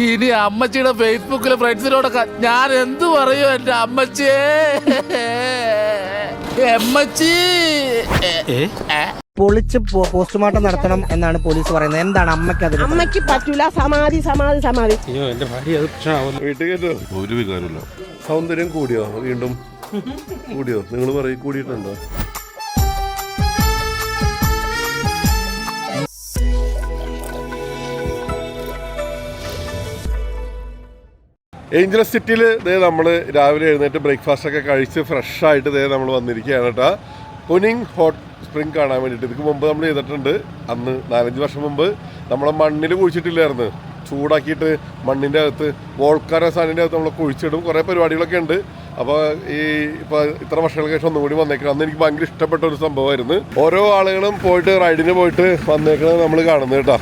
ഇനി അമ്മച്ചിയുടെ ഫേസ്ബുക്കിലെ ഫ്രണ്ട്സിനോടൊക്കെ ഞാൻ എന്തു പറയൂ എന്റെ അമ്മച്ചിയെ അമ്മച്ചി പൊളിച്ച് പോസ്റ്റ്മോർട്ടം നടത്തണം എന്നാണ് പോലീസ് പറയുന്നത്. എന്താണ് അമ്മയ്ക്ക് അതിന് അമ്മയ്ക്ക് പറ്റൂല. സമാധി സമാധി സമാധി. അയ്യോ എന്റെ ഭാര്യ അത് പ്രശ്നമാവുന്നു. ഒരു വികാരമില്ല. സൗന്ദര്യം കൂടിയോ വീണ്ടും? കൂടിയോ? നിങ്ങൾ പറയും കൂടിയിട്ടുണ്ടോ? ഏഞ്ചലസ് സിറ്റിയിൽ ഇതേ നമ്മൾ രാവിലെ എഴുന്നേറ്റ് ബ്രേക്ക്ഫാസ്റ്റ് ഒക്കെ കഴിച്ച് ഫ്രഷായിട്ട് ഇതേ നമ്മൾ വന്നിരിക്കുകയാണ് കേട്ടോ പുനിങ് ഹോട്ട് സ്പ്രിംഗ് കാണാൻ വേണ്ടിയിട്ട്. ഇതിന് മുമ്പ് നമ്മൾ ചെയ്തിട്ടുണ്ട്. അന്ന് നാലഞ്ച് വർഷം മുമ്പ് നമ്മളെ മണ്ണിൽ കുഴിച്ചിട്ടില്ലായിരുന്നു. ചൂടാക്കിയിട്ട് മണ്ണിന്റെ അകത്ത് വോൾക്കാര സാധനത്തിന്റെ അകത്ത് നമ്മൾ കുഴിച്ചിടും. കുറേ പരിപാടികളൊക്കെ ഉണ്ട്. അപ്പോൾ ഈ ഇപ്പോൾ ഇത്ര വർഷങ്ങൾക്ക് ശേഷം ഒന്നും കൂടി വന്നേക്കണം. അന്ന് എനിക്ക് ഭയങ്കര ഇഷ്ടപ്പെട്ട ഒരു സംഭവമായിരുന്നു. ഓരോ ആളുകളും പോയിട്ട് റൈഡിന് പോയിട്ട് വന്നേക്കണത് നമ്മൾ കാണുന്നത് കേട്ടോ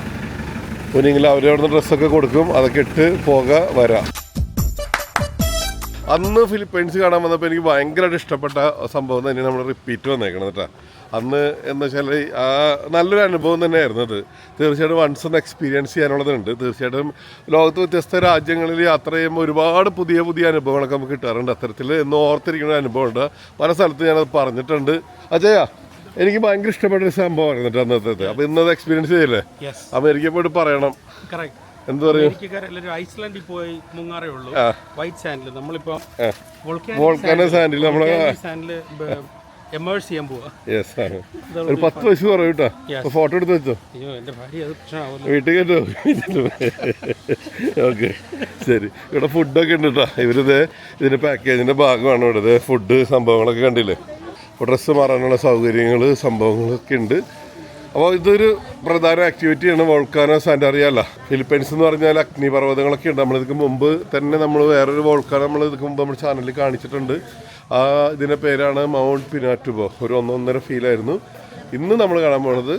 പുനിങ്ങിൽ അവരവിടുന്ന് ഡ്രസ്സൊക്കെ കൊടുക്കും. അതൊക്കെ ഇട്ട് പോക വരാം. അന്ന് ഫിലിപ്പൈൻസ് കാണാൻ വന്നപ്പോൾ എനിക്ക് ഭയങ്കരമായിട്ട് ഇഷ്ടപ്പെട്ട സംഭവം തന്നെ നമ്മൾ റിപ്പീറ്റ് വന്നേക്കണം കേട്ടോ. അന്ന് എന്ന് വെച്ചാൽ ആ നല്ലൊരു അനുഭവം തന്നെയായിരുന്നു അത്. തീർച്ചയായിട്ടും വൺസ് ഒന്ന് എക്സ്പീരിയൻസ് ചെയ്യാനുള്ളതുണ്ട്. തീർച്ചയായിട്ടും ലോകത്ത് വ്യത്യസ്ത രാജ്യങ്ങളിൽ യാത്ര ചെയ്യുമ്പോൾ ഒരുപാട് പുതിയ പുതിയ അനുഭവങ്ങളൊക്കെ നമുക്ക് കിട്ടാറുണ്ട്. അത്തരത്തിൽ എന്ന് ഓർത്തിരിക്കുന്ന ഒരു അനുഭവമുണ്ട്. പല സ്ഥലത്ത് ഞാനത് പറഞ്ഞിട്ടുണ്ട്. അജയ എനിക്ക് ഭയങ്കര ഇഷ്ടപ്പെട്ട ഒരു സംഭവമായിരുന്നു കേട്ടോ അന്നത്തെ അപ്പോൾ ഇന്നത് എക്സ്പീരിയൻസ് ചെയ്യില്ലേ? അമേരിക്കയിൽ പോയിട്ട് പറയണം. കറക്റ്റ് എന്ത് പറയും? അമേരിക്കക്കാരെല്ലാവരും ഐസ്ലാൻഡിൽ പോയി മുങ്ങാറേ ഉള്ളൂ വൈറ്റ് സാൻഡിൽ നമ്മളിപ്പോ വോൾക്കാനോ സാൻഡിൽ നമ്മൾ സാൻഡിൽ എമേഴ്സ് ചെയ്യാൻ പോവാ. ഒരു പത്ത് വയസ്സ് കുറവ് കേട്ടോ ഫോട്ടോ എടുത്ത് വെച്ചോ? അയ്യോ എന്റെ ഭാര്യ അത് പ്രശ്നമാവുന്നു വീട്ടിൽ കേട്ടോ. ഓക്കെ ശരി. ഇവിടെ ഫുഡൊക്കെ ഉണ്ട് കേട്ടോ ഇവരിത് ഇതിന്റെ പാക്കേജിന്റെ ഭാഗമാണ് ഇവിടെ. ഫുഡ് സംഭവങ്ങളൊക്കെ കണ്ടില്ലേ? ഡ്രസ്സ് മാറാനുള്ള സൗകര്യങ്ങൾ സംഭവങ്ങളൊക്കെ ഉണ്ട്. അപ്പോൾ ഇതൊരു പ്രധാന ആക്ടിവിറ്റിയാണ് വോൾക്കാനോ സാൻഡ് അറിയാമല്ല ഫിലിപ്പൈൻസ് എന്ന് പറഞ്ഞാൽ അഗ്നിപർവതങ്ങളൊക്കെ ഉണ്ട്. നമ്മളിതിക്ക് മുമ്പ് തന്നെ നമ്മൾ വേറൊരു വോൾക്കാനോ നമ്മൾ ഇതിക്ക് മുമ്പ് നമ്മുടെ ചാനലിൽ കാണിച്ചിട്ടുണ്ട്. ആ ഇതിന്റെ പേരാണ് മൗണ്ട് പിനാറ്റുബോ ഒരു ഒന്നൊന്നര ഫീലായിരുന്നു ഇന്ന് നമ്മൾ കാണാൻ പോണത്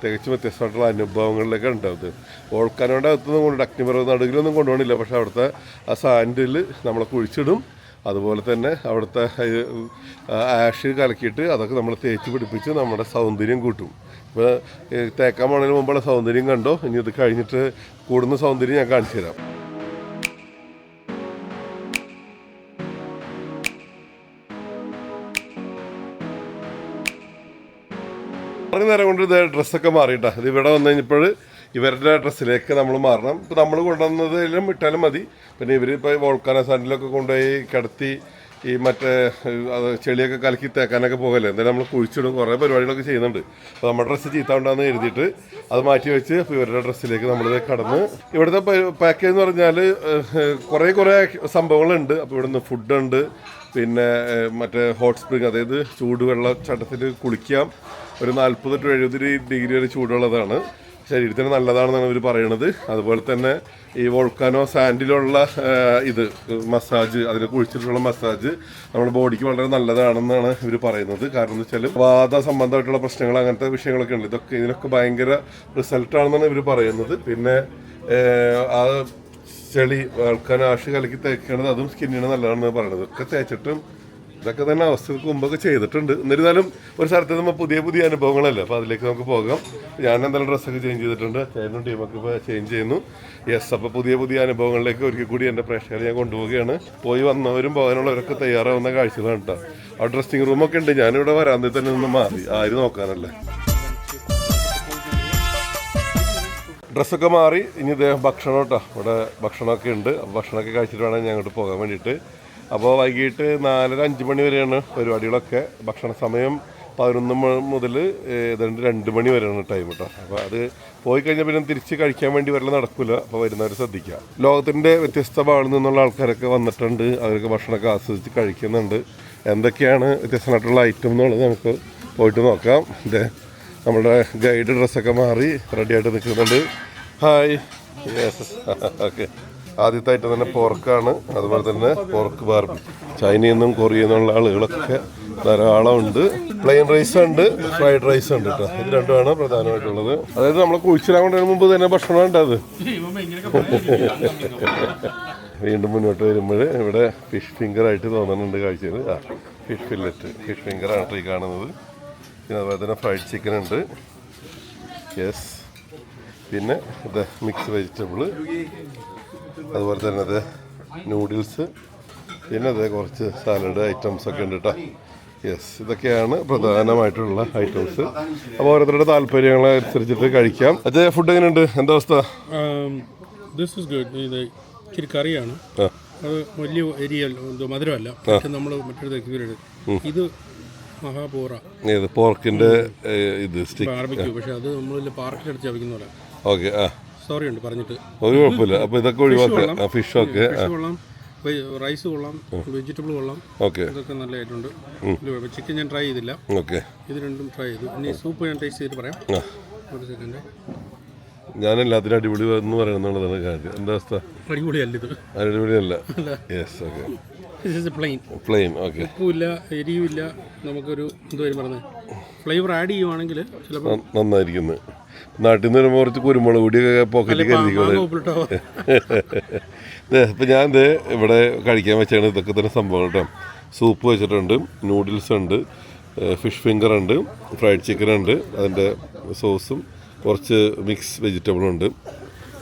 തികച്ചും വ്യത്യസ്തമായിട്ടുള്ള അനുഭവങ്ങളിലൊക്കെ ഉണ്ടാവും വോൾക്കാനോടെ അകത്തൊന്നും കൊണ്ട് അഗ്നിപർവത നടുകിലൊന്നും കൊണ്ടുപോകണില്ല. പക്ഷെ അവിടുത്തെ ആ സാൻഡിൽ നമ്മളെ കുഴിച്ചിടും. അതുപോലെ തന്നെ അവിടുത്തെ ആഷ് കലക്കിയിട്ട് അതൊക്കെ നമ്മൾ തേച്ച് പിടിപ്പിച്ച് നമ്മുടെ സൗന്ദര്യം കൂട്ടും. ഇപ്പോൾ തേക്കാൻ പോണതിന് മുമ്പുള്ള സൗന്ദര്യം കണ്ടോ? ഇനി ഇത് കഴിഞ്ഞിട്ട് കൂടുന്ന സൗന്ദര്യം ഞാൻ കാണിച്ചു തരാം. കുറേ നേരം കൊണ്ട് ഇത് ഡ്രസ്സൊക്കെ മാറിയിട്ടാ. ഇത് ഇവിടെ വന്നു കഴിഞ്ഞപ്പോൾ ഇവരുടെ ഡ്രസ്സിലേക്ക് നമ്മൾ മാറണം. ഇപ്പം നമ്മൾ കൊണ്ടുവന്നതിലും ഇട്ടാലും മതി. പിന്നെ ഇവർ ഇപ്പോൾ വോൾക്കാന സാൻഡിലൊക്കെ കൊണ്ടുപോയി കിടത്തി ഈ മറ്റേ അത് ചെളിയൊക്കെ കലക്കി തേക്കാനൊക്കെ പോകല്ലേ? എന്തായാലും നമ്മൾ കുഴിച്ചിടും. കുറേ പരിപാടികളൊക്കെ ചെയ്യുന്നുണ്ട്. അപ്പോൾ നമ്മുടെ ഡ്രസ്സ് ചീത്ത ഉണ്ടാന്ന് എഴുതിയിട്ട് അത് മാറ്റി വെച്ച് ഇവരുടെ ഡ്രസ്സിലേക്ക് നമ്മൾ കടന്ന് ഇവിടുത്തെ പാക്കേജ് എന്ന് പറഞ്ഞാൽ കുറേ കുറേ സംഭവങ്ങളുണ്ട്. അപ്പോൾ ഇവിടുന്ന് ഫുഡുണ്ട്. പിന്നെ മറ്റേ ഹോട്ട് സ്പ്രിങ് അതായത് ചൂടുവെള്ള ചട്ടത്തിൽ കുളിക്കാം. ഒരു നാൽപ്പത് ടു എഴുപത് ഡിഗ്രി വരെ ചൂടുള്ളതാണ്. ശരീരത്തിന് നല്ലതാണെന്നാണ് അവർ പറയണത്. അതുപോലെ തന്നെ ഈ വോൾക്കാനോ സാൻഡിലുള്ള ഇത് മസാജ് അതിന് കുഴിച്ചിട്ടുള്ള മസാജ് നമ്മുടെ ബോഡിക്ക് വളരെ നല്ലതാണെന്നാണ് ഇവർ പറയുന്നത്. കാരണം എന്ന് വെച്ചാൽ വാദ സംബന്ധമായിട്ടുള്ള പ്രശ്നങ്ങൾ അങ്ങനത്തെ വിഷയങ്ങളൊക്കെ ഉണ്ട്. ഇതൊക്കെ ഇതിനൊക്കെ ഭയങ്കര റിസൾട്ടാണെന്നാണ് ഇവർ പറയുന്നത്. പിന്നെ ആ ചെളി വോൾക്കാനോ ആഷ് കലക്കി തേക്കണത് അതും സ്കിന്നിന് നല്ലതാണെന്ന് പറയുന്നത് ഒക്കെ തേച്ചിട്ടും ഇതൊക്കെ തന്നെ അവസ്ഥകൾക്ക് മുമ്പൊക്കെ ചെയ്തിട്ടുണ്ട്. എന്നിരുന്നാലും ഒരു സ്ഥലത്ത് നമ്മൾ പുതിയ പുതിയ അനുഭവങ്ങളല്ലേ? അപ്പോൾ അതിലേക്ക് നമുക്ക് പോകാം. ഞാൻ എന്തായാലും ഡ്രസ്സൊക്കെ ചേഞ്ച് ചെയ്തിട്ടുണ്ട്. ചേട്ടനും ടീമൊക്കെ ഇപ്പോൾ ചേഞ്ച് ചെയ്യുന്നു. യെസ് അപ്പോൾ പുതിയ പുതിയ അനുഭവങ്ങളിലേക്ക് ഒരിക്കൽ കൂടി എന്റെ പ്രേക്ഷകരെ ഞാൻ കൊണ്ടുപോവുകയാണ്. പോയി വന്നവരും പോകാനുള്ളവരൊക്കെ തയ്യാറാവുന്ന കാഴ്ചകളാണ് കേട്ടോ ആ ഡ്രസ്സിങ് റൂമൊക്കെ ഉണ്ട്. ഞാനിവിടെ വരാന്തി തന്നെ നിന്ന് മാറി. ആര് നോക്കാനല്ലേ? ഡ്രസ്സൊക്കെ മാറി. ഇനി ഇദ്ദേഹം ഭക്ഷണം കേട്ടോ ഇവിടെ ഭക്ഷണമൊക്കെ ഉണ്ട്. ഭക്ഷണമൊക്കെ കഴിച്ചിട്ട് വേണം ഞാൻ അങ്ങോട്ട് പോകാൻ വേണ്ടിയിട്ട്. അപ്പോൾ വൈകിട്ട് നാലര അഞ്ച് മണി വരെയാണ് പരിപാടികളൊക്കെ. ഭക്ഷണ സമയം പതിനൊന്ന് മുതൽ ഏതാണ്ട് രണ്ട് മണി വരെയാണ് ടൈം കേട്ടോ അപ്പോൾ അത് പോയി കഴിഞ്ഞാൽ പിന്നെ തിരിച്ച് കഴിക്കാൻ വേണ്ടി വരല നടക്കില്ല അപ്പോൾ വരുന്നവർ ശ്രദ്ധിക്കുക ലോകത്തിന്റെ വ്യത്യസ്ത ഭാഗങ്ങളിൽ നിന്നുള്ള ആൾക്കാരൊക്കെ വന്നിട്ടുണ്ട്. അവരൊക്കെ ഭക്ഷണമൊക്കെ ആസ്വദിച്ച് കഴിക്കുന്നുണ്ട്. എന്തൊക്കെയാണ് വ്യത്യസ്തമായിട്ടുള്ള ഐറ്റം എന്നുള്ളത് നമുക്ക് പോയിട്ട് നോക്കാം. ഇതേ നമ്മുടെ ഗൈഡ് ഡ്രസ്സൊക്കെ മാറി റെഡിയായിട്ട് നിൽക്കുന്നുണ്ട്. ഹായ് യെസ് ഓക്കെ ആദ്യത്തായിട്ട് തന്നെ പോർക്കാണ്. അതുപോലെ തന്നെ പോർക്ക് ബാർബി. ചൈനയിൽ നിന്നും കൊറിയയിൽ നിന്നുള്ള ആളുകളൊക്കെ ധാരാളം ഉണ്ട് പ്ലെയിൻ റൈസ് ഉണ്ട് ഫ്രൈഡ് റൈസ് ഉണ്ട് കേട്ടോ ഇത് രണ്ടുമാണ് പ്രധാനമായിട്ടുള്ളത്. അതായത് നമ്മൾ കുഴിച്ചിടാൻ കൊണ്ടതിന് മുമ്പ് തന്നെ ഭക്ഷണം ഉണ്ട് അത്. വീണ്ടും മുന്നോട്ട് വരുമ്പോൾ ഇവിടെ ഫിഷ് ഫിംഗർ ആയിട്ട് തോന്നുന്നുണ്ട് കാഴ്ചയിൽ ആ ഫിഷ് ഫില്ലറ്റ് ഫിഷ് ഫിംഗർ ആണ് ഈ കാണുന്നത്. പിന്നെ അതുപോലെ തന്നെ ഫ്രൈഡ് ചിക്കൻ ഉണ്ട്. യെസ്. പിന്നെ ഇത് മിക്സ് വെജിറ്റബിൾ അതുപോലെ തന്നെ അത് നൂഡിൽസ് പിന്നെ അത് കുറച്ച് സാലഡ് ഐറ്റംസ് ഒക്കെ ഉണ്ട് കേട്ടോ യെസ് ഇതൊക്കെയാണ് പ്രധാനമായിട്ടുള്ള ഐറ്റംസ് അപ്പോൾ ഓരോരുത്തരുടെ താല്പര്യങ്ങളെ അനുസരിച്ചിട്ട് കഴിക്കാം. അതെ ഫുഡ് എങ്ങനെയുണ്ട്? എന്താ അവസ്ഥ? ദിസ് ഇസ് ഗുഡ് ഇത് ഇച്ചിരി കറിയാണ്. അത് വലിയ എരിയ മധുരമല്ല. നമ്മൾ മറ്റൊരു ഇത് മഹാപൂറ പോർക്കിന്റെ ഇത് സ്റ്റിക്ക് പക്ഷെ അത് നമ്മൾ പാർക്കിലടിച്ച് വയ്ക്കുന്ന പോലെ. ഓക്കെ ആ. സോറി ഉണ്ട് പറഞ്ഞിട്ട്. ഒരു കുഴപ്പമില്ല. അപ്പോൾ ഇതൊക്കെ ഒഴിവാക്കുക. ഫിഷ് ഒക്കെ. ഫിഷ് കൊള്ളാം. റൈസ് കൊള്ളാം വെജിറ്റബിൾ കൊള്ളാം. ഓക്കെ. ഇതൊക്കെ നല്ലതായിട്ടുണ്ട്. ചിക്കൻ ഞാൻ ട്രൈ ചെയ്തില്ല. ഓക്കെ. ഇത് രണ്ടും ട്രൈ ചെയ്തു. ഇനി സൂപ്പ് ഞാൻ ടേസ്റ്റ് ചെയ്തിട്ട് പറയാം. ഒരു സെക്കൻഡ് ഞാൻ എല്ലാത്തിനും അടിപൊളി എന്ന് പറയുന്നുള്ളതാണ് കാര്യം. എന്താ അവസ്ഥ? അടിപൊളിയല്ല ഇത്. അടിപൊളിയല്ല. Yes okay plain plain okay ഉപ്പുമില്ല എരിയുമില്ല നമുക്കൊരു എന്തുവരും പറഞ്ഞത് ഫ്ലേവർ ആഡ് ചെയ്യുവാണെങ്കിൽ ചിലപ്പോൾ നന്നായിരിക്കുന്നു. നാട്ടിൽ നിന്ന് വരുമ്പോൾ കുറച്ച് കുരുമുളക് പൊടിയൊക്കെ പോക്കറ്റിൽ കരുതിക്കോളെ ഇപ്പം ഞാൻ ഇത് ഇവിടെ കഴിക്കാൻ വെച്ചാണ് ഇതൊക്കെ തന്നെ സംഭവം കേട്ടോ. സൂപ്പ് വെച്ചിട്ടുണ്ട് നൂഡിൽസ് ഉണ്ട് ഫിഷ് ഫിംഗർ ഉണ്ട് ഫ്രൈഡ് ചിക്കൻ ഉണ്ട് അതിന്റെ സോസും കുറച്ച് മിക്സ് വെജിറ്റബിളും ഉണ്ട്.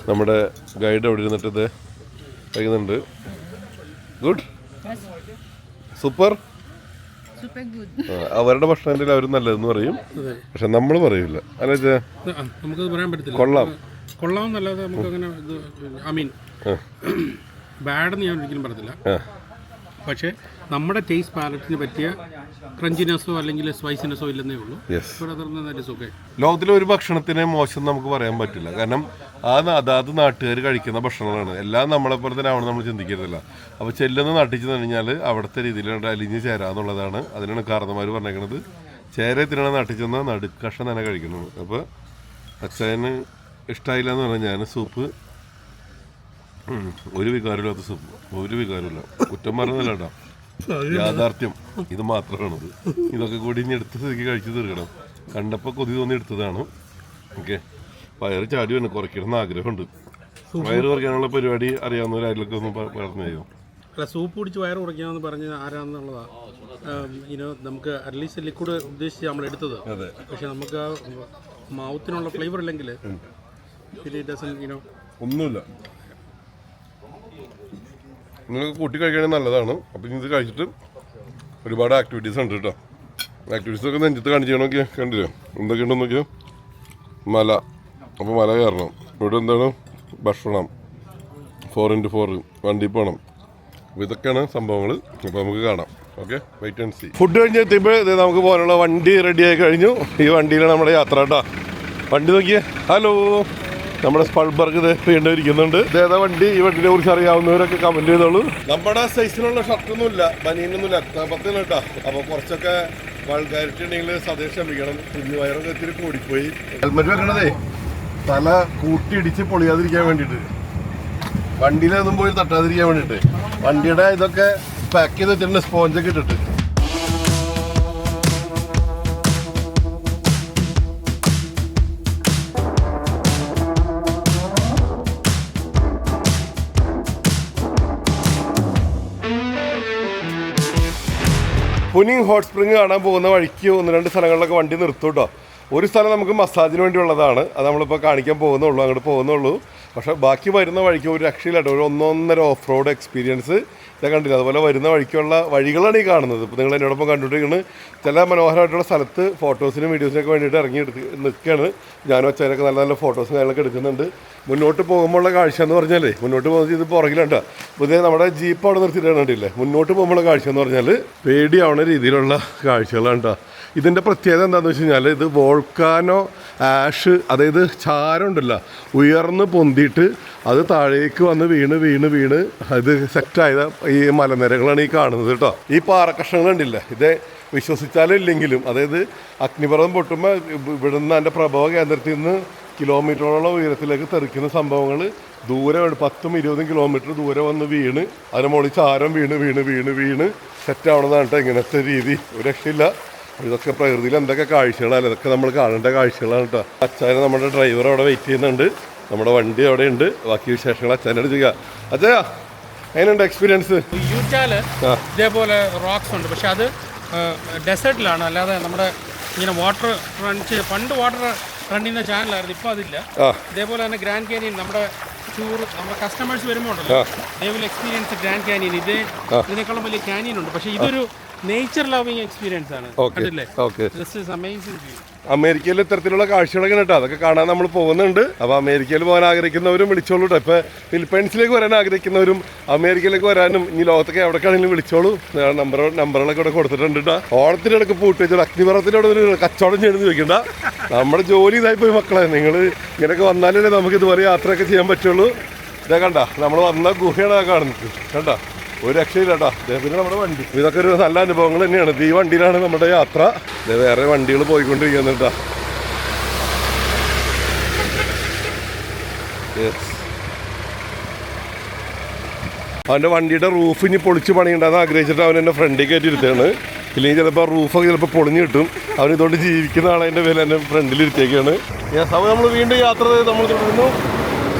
നമ്മുടെ ഗൈഡ് അവിടെ ഇരുന്നിട്ട് ഇത് കഴിക്കുന്നുണ്ട്? Good super. അവരുടെ ഭക്ഷണത്തിൽ അവർ നല്ലതെന്ന് പറയും. പക്ഷെ നമ്മൾ പറയില്ല അല്ല ചേ ആ, നമുക്കത് പറയാൻ പറ്റത്തില്ല. കൊള്ളാം. കൊള്ളാം എന്നല്ലാതെ നമുക്ക് അങ്ങനെ ഐ മീൻ ബാഡെന്ന് ഞാൻ ഒരിക്കലും പറയത്തില്ല. പക്ഷേ നമ്മുടെ ടേസ്റ്റ് പാലറ്റിന് പറ്റിയ ക്രഞ്ചിനെസ്സോ അല്ലെങ്കിൽ സ്പൈസിനെസ്സോ ഇല്ലെന്നേ ഉള്ളൂ. ലോകത്തിലെ ഒരു ഭക്ഷണത്തിനെ മോശം നമുക്ക് പറയാൻ പറ്റില്ല. കാരണം ആ അതാത് നാട്ടുകാർ കഴിക്കുന്ന ഭക്ഷണങ്ങളാണ്. എല്ലാം നമ്മളെ പോലെ തന്നെ ആവണം നമ്മൾ ചിന്തിക്കരുതല്ല. അപ്പോൾ ചെല്ലുന്ന നാട്ടിൽ ചെന്ന് കഴിഞ്ഞാൽ അവിടുത്തെ രീതിയിലുള്ള അലിഞ്ഞ് ചേരാന്നുള്ളതാണ് അതിനാണ് കാരണന്മാർ പറഞ്ഞേക്കുന്നത് ചേരെ തിന്നണ നാട്ടിൽ ചെന്നാൽ നടുക്കഷ്ണം തന്നെ കഴിക്കണം അപ്പോൾ അച്ഛന് ഇഷ്ടമായില്ല എന്ന് പറഞ്ഞാൽ ഞാൻ സൂപ്പ് ഒരു വികാരമില്ലാത്ത സൂപ്പ്. ഒരു വികാരമില്ല. കുറ്റം പറഞ്ഞില്ല കേട്ടോ. യാഥാർത്ഥ്യം. ഇത് മാത്രമാണത്. ഇതൊക്കെ കൂടി ഇനി എടുത്ത് കഴിച്ചു തീർക്കണം. കണ്ടപ്പോൾ കൊതി തോന്നി എടുത്തതാണ്. ഓക്കെ. വയറ് ചാടി വന്നു കുറയ്ക്കണം ആഗ്രഹമുണ്ട്. വയറ് കുറയ്ക്കാനുള്ള പരിപാടി അറിയാവുന്നവരാരിലൊക്കെ ഒന്ന് പറഞ്ഞു തരുമോ? അല്ല സൂപ്പ് കുടിച്ച് വയറ് കുറയ്ക്കാമെന്ന് പറഞ്ഞ് ആരാന്നുള്ളതാണ് ഇനോ നമുക്ക് അറ്റ്ലീസ്റ്റ് ലിക്വിഡ് ഉദ്ദേശിച്ച് നമ്മൾ എടുത്തത്. പക്ഷെ നമുക്ക് ആ മൗത്തിനുള്ള ഫ്ലേവർ ഇല്ലെങ്കിൽ ഇനോ ഒന്നുമില്ല. നിങ്ങൾ കൂട്ടി കഴിക്കണമെങ്കിൽ നല്ലതാണ്. അപ്പം ഇത് കഴിച്ചിട്ട് ഒരുപാട് ആക്ടിവിറ്റീസ് ഉണ്ട് കേട്ടോ. ആക്ടിവിറ്റീസൊക്കെ നെഞ്ചത്ത് കാണിച്ചു നോക്കിയാ കണ്ടില്ലേ? എന്തൊക്കെയുണ്ടെന്നൊക്കെയോ മല. അപ്പോൾ മല കയറണം. ഇവിടെ എന്താണ്? ഭക്ഷണം. ഫോർ ഇന്റു ഫോർ വണ്ടി പോകണം അപ്പോൾ ഇതൊക്കെയാണ് സംഭവങ്ങൾ അപ്പോൾ നമുക്ക് കാണാം. Okay wait and see food കഴിഞ്ഞ് എത്തിയപ്പോൾ ഇത് നമുക്ക് പോകാനുള്ള വണ്ടി റെഡിയായി കഴിഞ്ഞു. ഈ വണ്ടിയിലാണ് നമ്മുടെ യാത്ര കേട്ടോ. വണ്ടി നോക്കിയേ. ഹലോ നമ്മുടെ സ്പൾബർഗ് ഇത് വീണ്ടും ഇരിക്കുന്നുണ്ട്. ഏതാ വണ്ടി? ഈ വണ്ടിനെ കുറിച്ച് അറിയാവുന്നവരൊക്കെ കമന്റ് ചെയ്തോളൂ. നമ്മുടെ സൈസിനുള്ള ഷർട്ടൊന്നും ഇല്ല ബനീനൊന്നും ഇല്ല പത്തിന് കേട്ടോ. അപ്പൊ കുറച്ചൊക്കെ വൾഗാരിറ്റി ഉണ്ടെങ്കിൽ സതേ ക്ഷമിക്കണം. കുഞ്ഞു വയറൊക്കെ ഇത്തിരി കൂടിപ്പോയി. ഹെൽമെറ്റ് വെക്കണതേ. തല കൂട്ടിയിടിച്ച് പൊളിയാതിരിക്കാൻ വേണ്ടിയിട്ട്. വണ്ടിയിലൊന്നും പോയി തട്ടാതിരിക്കാൻ വേണ്ടിയിട്ട്. വണ്ടിയുടെ ഇതൊക്കെ പാക്ക് ചെയ്ത് വെച്ചിട്ടുണ്ട് സ്പോഞ്ചൊക്കെ ഇട്ടിട്ട്. പുനിങ് ഹോട്ട് സ്പ്രിങ് കാണാൻ പോകുന്ന വഴിക്ക് ഒന്ന് രണ്ട് സ്ഥലങ്ങളിലൊക്കെ വണ്ടി നിർത്തും കേട്ടോ ഒരു സ്ഥലം നമുക്ക് മസാജിന് വേണ്ടിയുള്ളതാണ്. അത് നമ്മളിപ്പോൾ കാണിക്കാൻ പോകുന്നുള്ളൂ അങ്ങോട്ട് പോകുന്നുള്ളൂ. പക്ഷേ ബാക്കി വരുന്ന വഴിക്ക് ഒരു രക്ഷയില്ലാട്ടോ ഒരു ഒന്നൊന്നര ഓഫ് റോഡ് എക്സ്പീരിയൻസ് ഞാൻ കണ്ടില്ല. അതുപോലെ വരുന്ന വഴിക്കുള്ള വഴികളാണ് ഈ കാണുന്നത്. ഇപ്പോൾ നിങ്ങൾ എന്നോടൊപ്പം കണ്ടുകൊണ്ടിരിക്കുന്നത് ചില മനോഹരമായിട്ടുള്ള സ്ഥലത്ത് ഫോട്ടോസിനും വീഡിയോസിനൊക്കെ വേണ്ടിയിട്ട് ഇറങ്ങി എടുത്ത് നിൽക്കുകയാണ്. ഞാനും അച്ഛനൊക്കെ നല്ല നല്ല ഫോട്ടോസും കാര്യങ്ങളൊക്കെ എടുക്കുന്നുണ്ട്. മുന്നോട്ട് പോകുമ്പോഴുള്ള കാഴ്ച എന്ന് പറഞ്ഞാലേ മുന്നോട്ട് പോകുന്നത് ഇത് പുറകിലുണ്ട്. പുതിയ നമ്മുടെ ജീപ്പ് അവിടെ നിർത്തിയിട്ടാണ് കണ്ടില്ലേ? മുന്നോട്ട് പോകുമ്പോഴുള്ള കാഴ്ച എന്ന് പറഞ്ഞാൽ പേടിയാവുന്ന രീതിയിലുള്ള കാഴ്ചകളാണ് കേട്ടോ ഇതിന്റെ പ്രത്യേകത എന്താണെന്ന് വെച്ച് കഴിഞ്ഞാൽ ഇത് വോൾക്കാനോ ആഷ് അതായത് ചാരം ഉണ്ടല്ലോ ഉയർന്ന് പൊന്തിയിട്ട് അത് താഴേക്ക് വന്ന് വീണ് വീണ് വീണ് അത് സെറ്റായത് ഈ മലനിരകളാണ് ഈ കാണുന്നത് കേട്ടോ. ഈ പാറക്കഷ്ണങ്ങൾ ഉണ്ടില്ല ഇത് വിശ്വസിച്ചാലും ഇല്ലെങ്കിലും അതായത് അഗ്നിപർവതം പൊട്ടുമ്പോൾ ഇവിടുന്ന് അതിന്റെ പ്രഭവ കേന്ദ്രത്തിൽ നിന്ന് കിലോമീറ്ററോളം ഉയരത്തിലേക്ക് തെറിക്കുന്ന സംഭവങ്ങൾ ദൂരെ. പത്തും ഇരുപതും കിലോമീറ്റർ ദൂരെ വന്ന് വീണ് അതിന് മുകളിൽ ചാരം വീണ് വീണ് വീണ് വീണ് സെറ്റാവണതാണ് കേട്ടോ ഇങ്ങനത്തെ രീതി. ഒരു രക്ഷയില്ല. ഇതൊക്കെ പ്രകൃതിയിൽ എന്തൊക്കെ കാഴ്ചകളാണ് ഇതൊക്കെ നമ്മൾ കാണേണ്ട കാഴ്ചകളാണ് കേട്ടോ. അച്ഛനെ നമ്മുടെ ഡ്രൈവർ അവിടെ വെയിറ്റ് ചെയ്യുന്നുണ്ട്. നമ്മുടെ വണ്ടി അവിടെ ഉണ്ട് ബാക്കി വിശേഷങ്ങൾ അച്ഛനോട് ചെയ്യുക അച്ഛയാ അതിനുണ്ട് എക്സ്പീരിയൻസ് യൂറ്റാൽ. ഇതേപോലെ റോക്സ് ഉണ്ട്. പക്ഷെ അത് ഡെസേർട്ടിലാണ് അല്ലാതെ നമ്മുടെ ഇങ്ങനെ വാട്ടർ റൺ ചെയ്ത് പണ്ട് വാട്ടർ റൺ ചെയ്യുന്ന ചാനലായിരുന്നു ഇപ്പോൾ അതില്ല. ഇതേപോലെ തന്നെ ഗ്രാൻഡ് കാനിയൻ നമ്മുടെ ടൂർ നമ്മുടെ കസ്റ്റമേഴ്സ് വരുമ്പോൾ ഉണ്ടല്ലോ. എക്സ്പീരിയൻസ് ഗ്രാൻഡ് കാനിയൻ ഇത് ഇതിനേക്കാളും വലിയ കാനിയൻ ഉണ്ട്. പക്ഷേ ഇതൊരു നേച്ചർ ലവിങ് എക്സ്പീരിയൻസ് ആണ്. കണ്ടില്ലേ? ദിസ് ഇസ് അമേസിംഗ് അമേരിക്കയിൽ ഇത്തരത്തിലുള്ള കാഴ്ചകളൊക്കെ കേട്ടോ അതൊക്കെ കാണാൻ നമ്മൾ പോകുന്നുണ്ട്. അപ്പോൾ അമേരിക്കയിൽ പോകാൻ ആഗ്രഹിക്കുന്നവരും വിളിച്ചോളൂ കേട്ടോ ഇപ്പോൾ ഫിലിപ്പൈൻസിലേക്ക് വരാൻ ആഗ്രഹിക്കുന്നവരും അമേരിക്കയിലേക്ക് വരാനും ഇനി ലോകത്തൊക്കെ എവിടേക്കാണെങ്കിലും വിളിച്ചോളൂ. നമ്പർ നമ്പറുകളൊക്കെ ഇവിടെ കൊടുത്തിട്ടുണ്ട് കേട്ടോ ഓണത്തിന്റെ ഇടയ്ക്ക് പൂട്ട് വെച്ചാൽ അഗ്നിപറത്തിനോട് ഒരു കച്ചവടം ചെയ്യണമെന്ന് ചോദിക്കണ്ട. നമ്മുടെ ജോലി ഇതായി പോയി മക്കളെ. നിങ്ങൾ ഇങ്ങനെയൊക്കെ വന്നാലേ നമുക്ക് ഇതുവരെ യാത്രയൊക്കെ ചെയ്യാൻ പറ്റുള്ളൂ. ഇതാ കണ്ട നമ്മൾ വന്ന ഗുഹയാണ് കാണുന്നത്. കണ്ട? ഒരു രക്ഷയില്ലാ കേട്ടോ നമ്മുടെ വണ്ടി. ഇതൊക്കെ ഒരു നല്ല അനുഭവങ്ങൾ തന്നെയാണ്. ഈ വണ്ടിയിലാണ് നമ്മുടെ യാത്ര. ദേ വേറെ വണ്ടികൾ പോയിക്കൊണ്ടിരിക്കുന്നു കേട്ടോ. അവന്റെ വണ്ടിയുടെ റൂഫ് ഇനി പൊളിച്ച് പണിയുണ്ടെന്ന് ആഗ്രഹിച്ചിട്ട് അവൻ എന്റെ ഫ്രണ്ടിൽ കയറ്റി ഇരുത്താണ് ഇല്ലെങ്കിൽ ചിലപ്പോൾ റൂഫൊക്കെ ചിലപ്പോൾ പൊളിഞ്ഞു കിട്ടും. അവൻ ഇതുകൊണ്ട് ജീവിക്കുന്ന ആളെ എന്റെ പേര് എന്റെ ഫ്രണ്ടിൽ ഇരുത്തേക്കാണ് യെസ് അപ്പോൾ നമ്മൾ വീണ്ടും യാത്ര ചെയ്ത് നമ്മൾ തുടരുന്നു.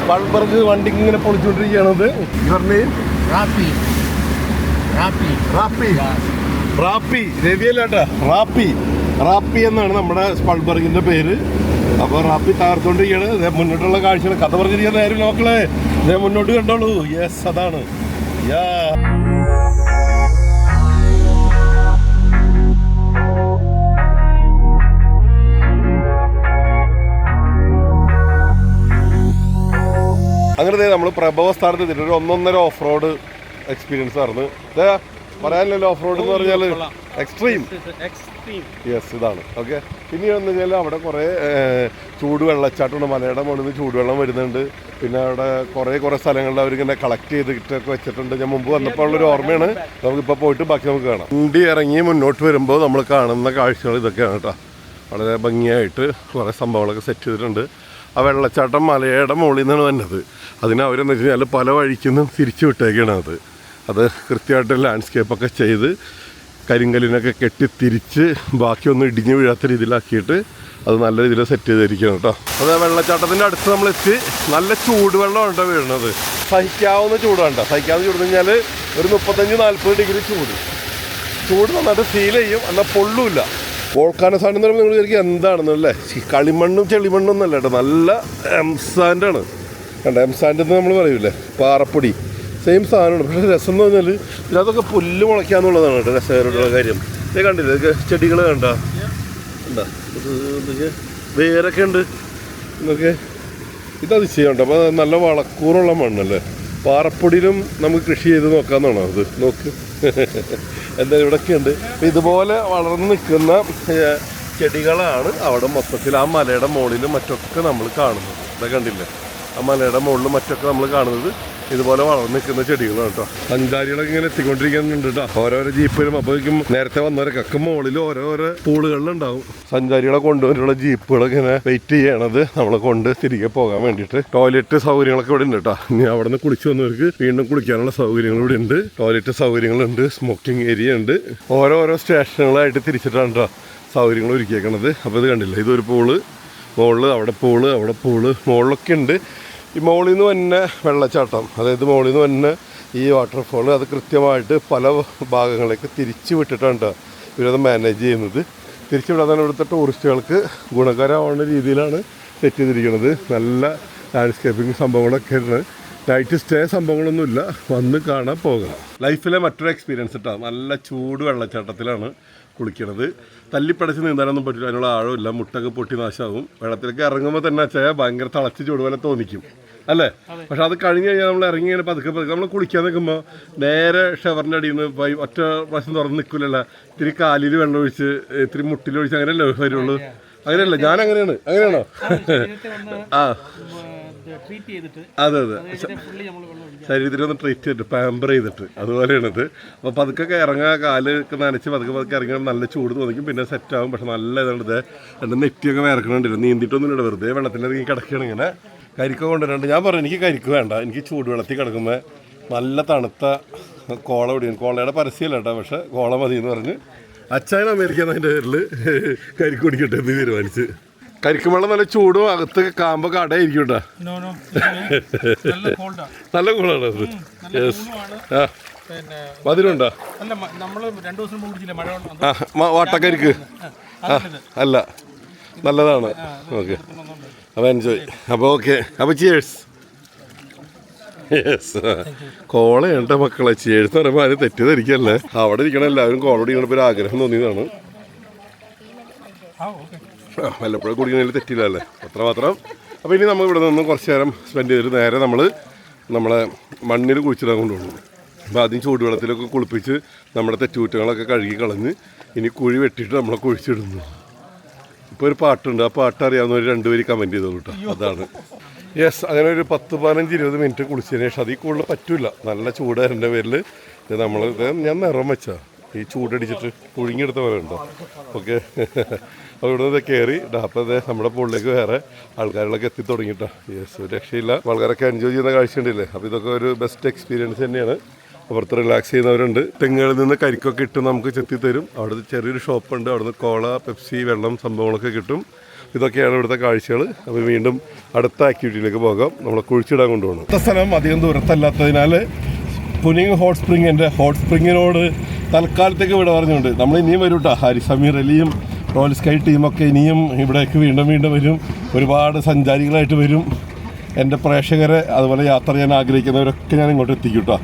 ബൾബർഗ് വണ്ടി ഇങ്ങനെ പൊളിച്ചുകൊണ്ടിരിക്കുകയാണത്. ഇവരുടെയും റാപ്പി റാപ്പി. റാപ്പി. റാപ്പി. രവിയല്ലാട്ടാ റാപ്പി. റാപ്പി എന്നാണ് നമ്മുടെ സ്പൾബർഗിന്റെ പേര്. അപ്പോൾ റാപ്പി തകർത്തോണ്ടിരിക്കുകയാണ് മുന്നോട്ടുള്ള കാഴ്ചകൾ കഥ പറഞ്ഞിരിക്കുന്ന നേരം നോക്കളെ ഇതേ മുന്നോട്ട് കണ്ടോളൂ. യെസ് അതാണ്. യാ അങ്ങനെ നമ്മൾ പ്രഭവ സ്ഥാനത്ത് എത്തിയിട്ട് ഒരു ഒന്നൊന്നര ഓഫ് റോഡ് എക്സ്പീരിയൻസ് ആയിരുന്നു ദേ പറയാനില്ലല്ലോ ഓഫ് റോഡ് എന്ന് പറഞ്ഞാൽ എക്സ്ട്രീം എക്സ്ട്രീം യെസ് ഇതാണ്. ഓക്കെ പിന്നെ വന്നു കഴിഞ്ഞാൽ അവിടെ കുറേ ചൂടുവെള്ളച്ചാട്ടമുണ്ട്. ചൂട് വെള്ളച്ചാട്ടമുണ്ട് മലയുടെ മുകളിൽ നിന്ന് ചൂടുവെള്ളം വരുന്നുണ്ട്. പിന്നെ അവിടെ കുറേ കുറേ സ്ഥലങ്ങളിൽ അവരിങ്ങനെ കളക്ട് ചെയ്തിട്ടൊക്കെ വെച്ചിട്ടുണ്ട്. ഞാൻ മുമ്പ് വന്നപ്പോൾ ഉള്ളൊരു ഓർമ്മയാണ്. നമുക്കിപ്പോൾ പോയിട്ട് ബാക്കി നമുക്ക് കാണാം. വണ്ടി ഇറങ്ങി മുന്നോട്ട് വരുമ്പോൾ നമ്മൾ കാണുന്ന കാഴ്ചകൾ ഇതൊക്കെയാണ് കേട്ടോ. വളരെ ഭംഗിയായിട്ട് കുറേ സംഭവങ്ങളൊക്കെ സെറ്റ് ചെയ്തിട്ടുണ്ട്. ആ വെള്ളച്ചാട്ടം മലയുടെ മുകളിൽ നിന്നാണ് വന്നത്. അതിന് അവരെന്ന് വെച്ച് കഴിഞ്ഞാൽ പല വഴിക്കുന്നും തിരിച്ചു വിട്ടേക്കാണ് അത്. അത് കൃത്യമായിട്ട് ലാൻഡ്സ്കേപ്പൊക്കെ ചെയ്ത് കരിങ്കല്ലിനൊക്കെ കെട്ടി തിരിച്ച് ബാക്കിയൊന്നും ഇടിഞ്ഞു വീഴാത്ത രീതിയിലാക്കിയിട്ട് അത് നല്ല രീതിയിൽ സെറ്റ് ചെയ്തിരിക്കണം കേട്ടോ. അത് വെള്ളച്ചാട്ടത്തിന്റെ അടുത്ത് നമ്മൾ എത്തി. നല്ല ചൂടുവെള്ളമാണ് കേട്ടോ വീഴുന്നത്. സഹിക്കാവുന്ന ചൂടാണ് സഹിക്കാവുന്ന ചൂട് കഴിഞ്ഞാൽ ഒരു മുപ്പത്തഞ്ച് നാൽപ്പത് ഡിഗ്രി ചൂട്. ചൂട് നന്നായിട്ട് ഫീൽ ചെയ്യും. എന്നാൽ പൊള്ളൂല്ല. വോൾക്കാന സാധനം എന്ന് പറയുമ്പോൾ നിങ്ങൾ വിചാരിക്കും എന്താണെന്നല്ലേ കളിമണ്ണും ചെളിമണ്ണും ഒന്നല്ല കേട്ടോ. നല്ല എംസാൻഡാണ് കണ്ട? എംസാൻഡ് എന്ന് നമ്മൾ പറയൂലേ? പാറപ്പൊടി. സെയിം സാധനമാണ്. പക്ഷേ രസം എന്ന് പറഞ്ഞാൽ ഇതിനകത്തൊക്കെ പുല്ല് മുളയ്ക്കാന്നുള്ളതാണ് കേട്ടോ രസകരമായിട്ടുള്ള കാര്യം. ഇത് കണ്ടില്ലേ? ഇതൊക്കെ ചെടികൾ കണ്ട? ഇത് വേരൊക്കെ ഉണ്ട്. എന്നൊക്കെ ഇതത് ചെയ്യണ്ട അപ്പോൾ നല്ല വളക്കൂറുള്ള മണ്ണല്ലേ? പാറപ്പൊടിയിലും നമുക്ക് കൃഷി ചെയ്ത് നോക്കാമെന്നാണോ അത്? നോക്ക്. എന്താ ഇവിടെയൊക്കെ ഉണ്ട് അപ്പോൾ ഇതുപോലെ വളർന്നു നിൽക്കുന്ന ചെടികളാണ് അവിടെ മൊത്തത്തിൽ. ആ മലയുടെ മുകളിലും മറ്റൊക്കെ നമ്മൾ കാണുന്നത്. ഇതൊക്കെ കണ്ടില്ലേ? ആ മലയുടെ മുകളിലും മറ്റൊക്കെ നമ്മൾ കാണുന്നത്. ഇതുപോലെ വളർന്നു നിൽക്കുന്ന ചെടികളാണ് കേട്ടോ. സഞ്ചാരികളൊക്കെ ഇങ്ങനെ എത്തിക്കൊണ്ടിരിക്കുന്നുണ്ട് കേട്ടോ. ഓരോരോ ജീപ്പിലും അപ്പോഴേക്കും നേരത്തെ വന്നവരൊക്കെ മുകളിൽ ഓരോരോ പൂളുകളിലുണ്ടാവും സഞ്ചാരികളെ കൊണ്ടുവരുള്ള ജീപ്പുകളൊക്കെ ഇങ്ങനെ വെയിറ്റ് ചെയ്യണത് നമ്മളെ കൊണ്ട് തിരികെ പോകാൻ വേണ്ടിയിട്ട്. ടോയ്ലറ്റ് സൗകര്യങ്ങളൊക്കെ ഇവിടെ ഉണ്ട് കേട്ടോ. ഇനി അവിടെ നിന്ന് കുളിച്ചു വന്നവർക്ക് വീണ്ടും കുളിക്കാനുള്ള സൗകര്യങ്ങൾ ഇവിടെ ഉണ്ട്. ടോയ്ലറ്റ് സൗകര്യങ്ങളുണ്ട് സ്മോക്കിംഗ് ഏരിയ ഉണ്ട്. ഓരോരോ സ്റ്റേഷനുകളായിട്ട് തിരിച്ചിട്ടാണ് കേട്ടോ സൗകര്യങ്ങൾ ഒരുക്കിയേക്കണത്. അപ്പോൾ ഇത് കണ്ടില്ല? ഇതൊരു പൂൾ. മുകളിൽ അവിടെ പൂൾ അവിടെ പൂൾ. മുകളിലൊക്കെ ഉണ്ട്. ഈ മുകളിൽ നിന്ന് തന്നെ വെള്ളച്ചാട്ടം അതായത് മുകളിൽ നിന്ന് തന്നെ ഈ വാട്ടർഫോൾ അത് കൃത്യമായിട്ട് പല ഭാഗങ്ങളിലേക്ക് തിരിച്ചു വിട്ടിട്ടുണ്ട് ഇവരത് മാനേജ് ചെയ്യുന്നത്. തിരിച്ചു വിടാതെ ഇവിടുത്തെ ടൂറിസ്റ്റുകൾക്ക് ഗുണകരമാവുന്ന രീതിയിലാണ് സെറ്റ് ചെയ്തിരിക്കുന്നത്. നല്ല ലാൻഡ്സ്കേപ്പിംഗ് സംഭവങ്ങളൊക്കെ ഉണ്ട് നൈറ്റ് സ്റ്റേ സംഭവങ്ങളൊന്നുമില്ല. വന്ന് കാണാൻ പോകാം ലൈഫിലെ മറ്റൊരു എക്സ്പീരിയൻസ് കേട്ടോ നല്ല ചൂട് വെള്ളച്ചാട്ടത്തിലാണ്. കുളിക്കണത്. തല്ലിപ്പടച്ച് നീന്താനൊന്നും പറ്റില്ല. അതിനുള്ള ആഴമില്ല. മുട്ടൊക്കെ പൊട്ടി നാശമാകും. വെള്ളത്തിലേക്ക് ഇറങ്ങുമ്പോൾ തന്നെ വെച്ചാൽ ഭയങ്കര തിളച്ച് ചൂടുപോലെ തോന്നിക്കും. അല്ലേ? പക്ഷെ അത് കഴിഞ്ഞ് കഴിഞ്ഞാൽ നമ്മൾ ഇറങ്ങി കഴിഞ്ഞാൽ പതുക്കെ പതുക്കെ നമ്മൾ കുളിക്കാൻ നിൽക്കുമ്പോൾ നേരെ ഷവറിന്റെ അടിയിൽ നിന്ന് പോയി ഒറ്റ പ്രാവശ്യം തുറന്ന് നിൽക്കില്ലല്ല ഇത്തിരി കാലിൽ വെള്ളം ഒഴിച്ച് ഇത്തിരി മുട്ടിലൊഴിച്ച് അങ്ങനെയല്ലേ വരുള്ളൂ. അങ്ങനെയല്ല? ഞാൻ അങ്ങനെയാണ്? അങ്ങനെയാണോ ആ അതെ അതെ. ശരീരത്തിൽ ഒന്ന് ട്രീറ്റ് ചെയ്തിട്ട് പാമ്പർ ചെയ്തിട്ട്. അതുപോലെയാണിത്. അപ്പോൾ പതുക്കെ ഇറങ്ങാ കാൽ ഒക്കെ നനച്ച് പതുക്കെ പതുക്കെ ഇറങ്ങിയാൽ നല്ല ചൂട് തോന്നിക്കും പിന്നെ സെറ്റ് ആവും. പക്ഷെ നല്ല ഇത്. എന്റെ നെറ്റിയൊക്കെ വേർക്കണുണ്ടല്ലോ. നീന്തിയിട്ടൊന്നും ഇല്ല. വെറുതെ വെള്ളത്തിലിറങ്ങി കിടക്കുകയാണ് ഇങ്ങനെ. കരിക്ക കൊണ്ടുവരുന്നുണ്ട് ഞാൻ പറഞ്ഞു എനിക്ക് കരിക്ക് വേണ്ട. എനിക്ക് ചൂട് ചൂടുവെള്ളത്തിൽ കിടക്കുമ്പോൾ നല്ല തണുത്ത കോള പിടിക്കും കോളയുടെ പരസ്യമല്ല കേട്ടോ പക്ഷെ കോള മതി എന്ന് പറഞ്ഞ് അച്ചായൻ അമേരിക്ക എന്നതിന്റെ പേരിൽ കരിക്ക് കുടിക്കട്ടെ എന്ന് തീരുമാനിച്ച്. കരിക്കും വെള്ളം നല്ല ചൂടും അകത്ത് കാമ്പൊക്കെ അടയിരിക്കും കേട്ടോ നല്ല കൂളാണ് അത്. യെസ് ആ. മധുരമുണ്ടോ? അല്ല നമ്മൾ രണ്ടു ദിവസം കുടിച്ചില്ല? മഴ ആ വാട്ടക്കരിക്ക്. ആ അല്ല. നല്ലതാണ്. ഓക്കെ അപ്പോൾ എൻജോയ് അപ്പോൾ ഓക്കെ അപ്പോൾ ചിയേഴ്സ് യെസ് കോളയുണ്ട മക്കളെ. ചേഴ്സ് പറയുമ്പോൾ ആരും തെറ്റിദ്ധരിക്കല്ലേ അവിടെ ഇരിക്കണം എല്ലാവരും കോളോട് ഇരിക്കണം ഒരു ആഗ്രഹം തോന്നിയതാണ്. ആ, വല്ലപ്പോഴും കുടിക്കുന്നതിൽ തെറ്റില്ലല്ലേ? അത്രമാത്രം. അപ്പോൾ ഇനി നമ്മൾ ഇവിടെ നിന്ന് കുറച്ച് നേരം സ്പെൻഡ് ചെയ്തിട്ട് നേരെ നമ്മൾ നമ്മളെ മണ്ണിൽ കുഴിച്ചിടാൻ കൊണ്ടുപോകും. അപ്പോൾ ആദ്യം ചൂടുവെള്ളത്തിലൊക്കെ കുളിപ്പിച്ച് നമ്മുടെ തെറ്റുകുറ്റങ്ങളൊക്കെ കഴുകി കളഞ്ഞ് ഇനി കുഴി വെട്ടിയിട്ട് നമ്മളെ കുഴിച്ചിടുന്നു. ഇപ്പോൾ ഒരു പാട്ടുണ്ട്. ആ പാട്ട് അറിയാവുന്നവർ രണ്ടുപേര് കമന്റ് ചെയ്തോളൂ കേട്ടോ അതാണ്. യെസ് അങ്ങനെ ഒരു പത്ത് പതിനഞ്ച് ഇരുപത് മിനിറ്റ് കുളിച്ചതിന് ശേഷം അതിൽ കൂടുതൽ പറ്റില്ല നല്ല ചൂടാരന്റെ പേരിൽ ഇത് നമ്മൾ ഞാൻ നിറം വെച്ചാ. ഈ ചൂടടിച്ചിട്ട് പുഴുങ്ങിയെടുത്ത പോലെ ഉണ്ടോ? ഓക്കെ ഇവിടെ നിന്ന് കയറി അപ്പോൾ അതെ നമ്മുടെ പുള്ളിലേക്ക് വേറെ ആൾക്കാരുകളൊക്കെ എത്തി തുടങ്ങിയിട്ടോ. യെസ് രക്ഷയില്ല. ആൾക്കാരൊക്കെ എൻജോയ് ചെയ്യുന്ന കാഴ്ചയുണ്ടല്ലേ? അപ്പോൾ ഇതൊക്കെ ഒരു ബെസ്റ്റ് എക്സ്പീരിയൻസ് തന്നെയാണ്. പുറത്ത് റിലാക്സ് ചെയ്യുന്നവരുണ്ട്. തെങ്ങുകളിൽ നിന്ന് കരിക്കൊക്കെ ഇട്ട് നമുക്ക് ചെത്തി തരും അവിടെ ചെറിയൊരു ഷോപ്പുണ്ട്. അവിടുന്ന് കോള പെപ്സി വെള്ളം സംഭവങ്ങളൊക്കെ കിട്ടും. ഇതൊക്കെയാണ് ഇവിടുത്തെ കാഴ്ചകൾ അപ്പോൾ വീണ്ടും അടുത്ത ആക്ടിവിറ്റിയിലേക്ക് പോകാം. നമ്മളെ കുഴിച്ചിടാൻ കൊണ്ടുപോകണം. അടുത്ത സ്ഥലം അധികം ദൂരത്തല്ലാത്തതിനാൽ പുനിങ് ഹോട്ട് സ്പ്രിങ്ങിന്റെ ഹോട്ട് സ്പ്രിങ്ങിനോട് തൽക്കാലത്തേക്ക് ഇവിടെ പറഞ്ഞുകൊണ്ട്. നമ്മൾ ഇനിയും വരും കേട്ടോ ഹരി സമീർ അലിയും റോയൽ സ്കൈ ടീമൊക്കെ ഇനിയും ഇവിടേക്ക് വീണ്ടും വീണ്ടും വരും. ഒരുപാട് സഞ്ചാരികളായിട്ട് വരും. എന്റെ പ്രേക്ഷകരെ അതുപോലെ യാത്ര ചെയ്യാൻ ആഗ്രഹിക്കുന്നവരൊക്കെ ഞാൻ ഇങ്ങോട്ട് എത്തിക്കും കേട്ടോ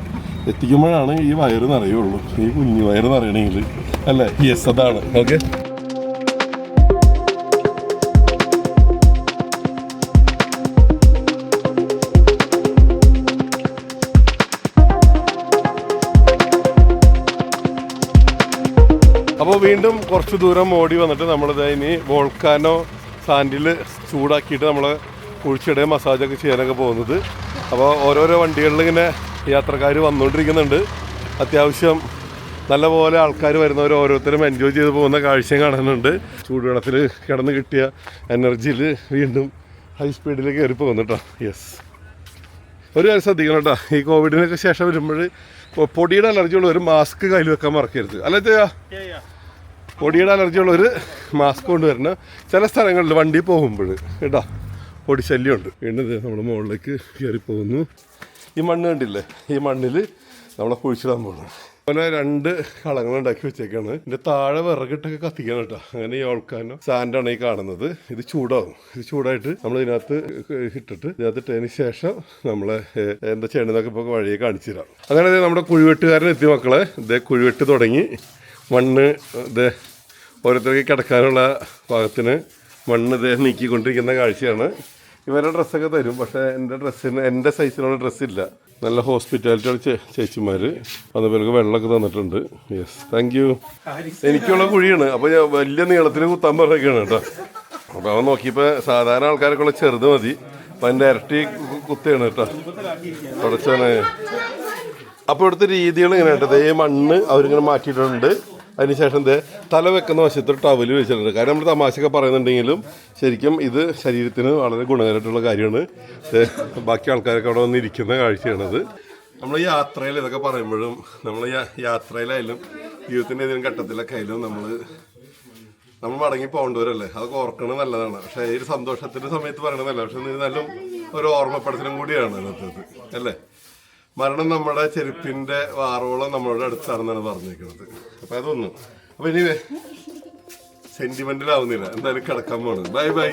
എത്തിക്കുമ്പോഴാണ് ഈ വയറ് നിറയുള്ളൂ. ഈ കുഞ്ഞു വയറ് നിറയണമെങ്കിൽ അല്ലേ? യെസ് അതാണ്. ഓക്കെ അപ്പോൾ വീണ്ടും കുറച്ച് ദൂരം ഓടി വന്നിട്ട് നമ്മളിത് ഇനി വോൾക്കാനോ സാൻഡിൽ ചൂടാക്കിയിട്ട് നമ്മൾ കുഴിച്ചിടുകയും മസാജൊക്കെ ചെയ്യാനൊക്കെ പോകുന്നത്. അപ്പോൾ ഓരോരോ വണ്ടികളിൽ ഇങ്ങനെ യാത്രക്കാർ വന്നുകൊണ്ടിരിക്കുന്നുണ്ട്. അത്യാവശ്യം നല്ലപോലെ ആൾക്കാർ വരുന്നവർ ഓരോരുത്തരും എൻജോയ് ചെയ്ത് പോകുന്ന കാഴ്ചയും കാണുന്നുണ്ട്. ചൂടുവെള്ളത്തിൽ കിടന്ന് കിട്ടിയ എനർജിയിൽ വീണ്ടും ഹൈ സ്പീഡിൽ കയറി പോകുന്നു കേട്ടോ. യെസ് ഒരു കാര്യം ശ്രദ്ധിക്കണം കേട്ടോ. ഈ കോവിഡിനൊക്കെ ശേഷം വരുമ്പോൾ പൊടിയുടെ അലർജി ഉള്ളവർ മാസ്ക് കയ്യിൽ വെക്കാൻ മറക്കരുത്. അല്ല ചെയ്യാ പൊടിയുടെ അലർജി ഉള്ളവർ മാസ്ക് കൊണ്ടുവരണം. ചില സ്ഥലങ്ങളിൽ വണ്ടി പോകുമ്പോൾ കേട്ടോ പൊടി ശല്യമുണ്ട്. വീണ്ടും നമ്മൾ മുകളിലേക്ക് കയറിപ്പോകുന്നു ഈ മണ്ണ് കണ്ടില്ലേ? ഈ മണ്ണിൽ നമ്മളെ കുഴിച്ചിടാൻ പോകുന്നു അങ്ങനെ രണ്ട് കളങ്ങൾ ഉണ്ടാക്കി വെച്ചേക്കാണ്. ഇതിന്റെ താഴെ വിറകിട്ടൊക്കെ കത്തിക്കണം കേട്ടോ. അങ്ങനെ ഈ ഓൾക്കാനോ സാൻഡാണ് ഈ കാണുന്നത്. ഇത് ചൂടാവും. ഇത് ചൂടായിട്ട് നമ്മൾ ഇതിനകത്ത് ഇട്ടിട്ട് ഇതിനകത്ത് ഇട്ടതിന് ശേഷം നമ്മളെ എന്താ ചെയ്യണമെന്നൊക്കെ ഇപ്പോൾ വഴിയെ കാണിച്ചു തരാം. അങ്ങനെ നമ്മുടെ കുഴിവെട്ടുകാരൻ എത്തി മക്കളെ ഇതേ കുഴിവെട്ട് തുടങ്ങി. മണ്ണ് ഇത് ഓരോരുത്തർക്ക് കിടക്കാനുള്ള ഭാഗത്തിന് മണ്ണ് ഇത് നീക്കിക്കൊണ്ടിരിക്കുന്ന കാഴ്ചയാണ്. ഇവരുടെ ഡ്രസ്സൊക്കെ തരും പക്ഷേ എന്റെ ഡ്രസ്സിന് എന്റെ സൈസിനുള്ള ഡ്രസ്സില്ല. നല്ല ഹോസ്പിറ്റാലിറ്റിയാണ് ചേച്ചിമാർ അതുപോലെ വെള്ളമൊക്കെ തന്നിട്ടുണ്ട്. യെസ് താങ്ക് യു എനിക്കുള്ള കുഴിയാണ്. അപ്പോൾ ഞാൻ വലിയ നീളത്തിൽ കുത്താൻ പറഞ്ഞൊക്കെയാണ് കേട്ടോ. അപ്പോൾ അവൻ നോക്കിയപ്പോൾ സാധാരണ ആൾക്കാരൊക്കെ ഉള്ള ചെറുത് മതി. അപ്പം എന്റെ ഇരട്ടി കുത്തിയാണ് കേട്ടോ. തുടച്ചാണ്. അപ്പോൾ ഇവിടുത്തെ രീതികൾ ഇങ്ങനെ കേട്ടത് ഈ മണ്ണ് അവരിങ്ങനെ മാറ്റിയിട്ടുണ്ട്. അതിനുശേഷം ഇത് തല വെക്കുന്ന വശത്ത് ടവൽ വെച്ചിട്ടുണ്ട്. കാരണം നമ്മൾ തമാശയൊക്കെ പറയുന്നുണ്ടെങ്കിലും ശരിക്കും ഇത് ശരീരത്തിന് വളരെ ഗുണകരമായിട്ടുള്ള കാര്യമാണ്. ബാക്കി ആൾക്കാരൊക്കെ അവിടെ വന്നിരിക്കുന്ന കാഴ്ചയാണത്. നമ്മൾ യാത്രയിൽ ഇതൊക്കെ പറയുമ്പോഴും നമ്മൾ യാത്രയിലായാലും ജീവിതത്തിന്റെ ഏതെങ്കിലും ഘട്ടത്തിലൊക്കെ ആയാലും നമ്മൾ നമ്മൾ മടങ്ങി പോകേണ്ടവരല്ലേ? അതൊക്കെ ഓർക്കണത് നല്ലതാണ്. പക്ഷേ ഈ ഒരു സന്തോഷത്തിന്റെ സമയത്ത് പറയണതല്ല. പക്ഷെ എന്നിരുന്നാലും ഒരു ഓർമ്മപ്പെടുത്തലും കൂടിയാണ് അതിനകത്തത് അല്ലേ? മരണം നമ്മുടെ ചെരുപ്പിന്റെ വാറോളം നമ്മളുടെ അടുത്താണെന്നാണ് പറഞ്ഞേക്കുന്നത് അപ്പൊ അതൊന്നും. അപ്പൊ ഇനി സെന്റിമെന്റലാവുന്നില്ല എന്തായാലും കിടക്കാൻ പോണത്. ബൈ ബൈ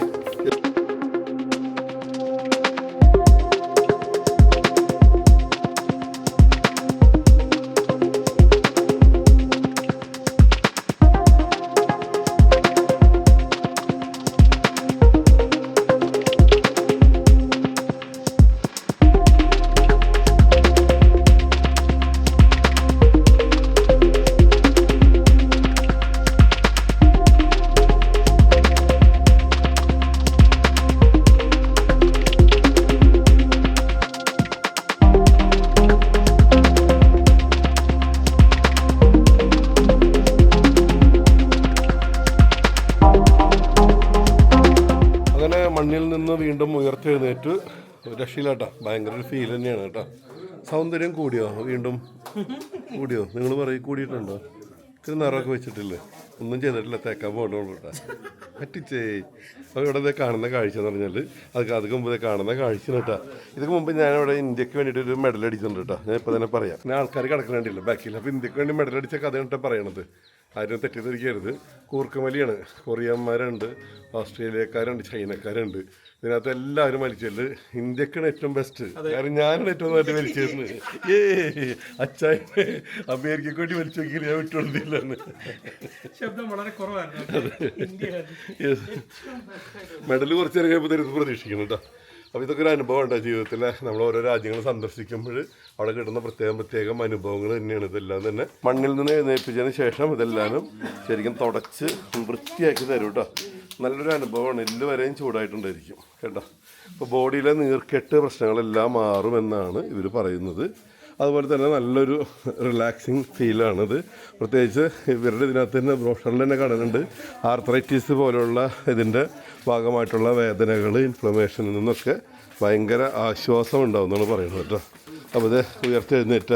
രക്ഷയില്ലാട്ടാ ഭയങ്കര ഒരു ഫീൽ തന്നെയാണ് കേട്ടോ. സൗന്ദര്യം കൂടിയോ? വീണ്ടും കൂടിയോ? നിങ്ങൾ പറയും കൂടിയിട്ടുണ്ടോ? ഇത്തിരി നിറമൊക്കെ വെച്ചിട്ടില്ലേ? ഒന്നും ചെയ്തിട്ടില്ല തേക്കാൻ പോകണുള്ളൂ കേട്ടോ. പറ്റിച്ചേ. അപ്പോൾ ഇവിടെ കാണുന്ന കാഴ്ച എന്ന് പറഞ്ഞാൽ അത് അതിന് മുമ്പ് കാണുന്ന കാഴ്ച കേട്ടോ. ഇതിന് മുമ്പ് ഞാൻ ഇവിടെ ഇന്ത്യയ്ക്ക് വേണ്ടിയിട്ട് ഒരു മെഡൽ അടിച്ചിട്ടുണ്ട് കേട്ടോ. ഞാൻ ഇപ്പോൾ തന്നെ പറയാം. പിന്നെ ആൾക്കാർ കിടക്കണേണ്ടില്ല ബാക്കിൽ. അപ്പോൾ ഇന്ത്യയ്ക്ക് വേണ്ടി മെഡൽ അടിച്ച കഥ കേട്ടോ പറയണത്. ആരും തെറ്റിദ്ധരിക്കരുത്. കൂർക്കമലിയാണ്. കൊറിയന്മാരുണ്ട് ഓസ്ട്രേലിയക്കാരുണ്ട് ചൈനക്കാരുണ്ട്. ഇതിനകത്ത് എല്ലാവരും മരിച്ചല്ലേ ഇന്ത്യക്കാണ് ഏറ്റവും ബെസ്റ്റ് കാരണം ഞാനാണ് ഏറ്റവും നല്ല വലിച്ചിരുന്നത് ഏ അച്ചായ അമേരിക്കക്ക് വേണ്ടി വലിച്ചു നോക്കി ഞാൻ വിട്ടുകൊണ്ടില്ല ശബ്ദം വളരെ കുറവായിരുന്നു മെഡൽ കുറച്ച് കഴിയുമ്പോൾ പ്രതീക്ഷിക്കണം കേട്ടോ അപ്പോൾ ഇതൊക്കെ ഒരു അനുഭവം ഉണ്ടോ ജീവിതത്തിൽ നമ്മൾ ഓരോ രാജ്യങ്ങൾ സന്ദർശിക്കുമ്പോൾ അവിടെ കിട്ടുന്ന പ്രത്യേകം പ്രത്യേകം അനുഭവങ്ങൾ തന്നെയാണ്. ഇതെല്ലാം തന്നെ മണ്ണിൽ നിന്ന് എഴുന്നേൽപ്പിച്ചതിന് ശേഷം ഇതെല്ലാം ശരിക്കും തുടച്ച് വൃത്തിയാക്കി തരും കേട്ടോ നല്ലൊരു അനുഭവമാണ്. എല്ല് വരെയും ചൂടായിട്ടുണ്ടായിരിക്കും കേട്ടോ. അപ്പോൾ ബോഡിയിലെ നീർക്കെട്ട് പ്രശ്നങ്ങളെല്ലാം മാറുമെന്നാണ് ഇവർ പറയുന്നത്. അതുപോലെ തന്നെ നല്ലൊരു റിലാക്സിങ് ഫീലാണിത് പ്രത്യേകിച്ച് ഇവരുടെ ഇതിനകത്ത് തന്നെ ബ്രോഷറിൽ തന്നെ കാണുന്നുണ്ട് ആർത്രൈറ്റീസ് പോലുള്ള ഇതിന്റെ ഭാഗമായിട്ടുള്ള വേദനകൾ ഇൻഫ്ലമേഷനിൽ നിന്നൊക്കെ ഭയങ്കര ആശ്വാസം ഉണ്ടാവും എന്നാണ് പറയുന്നത് കേട്ടോ. അപ്പോൾ ഇത് ഉയർത്തെഴുന്നേറ്റ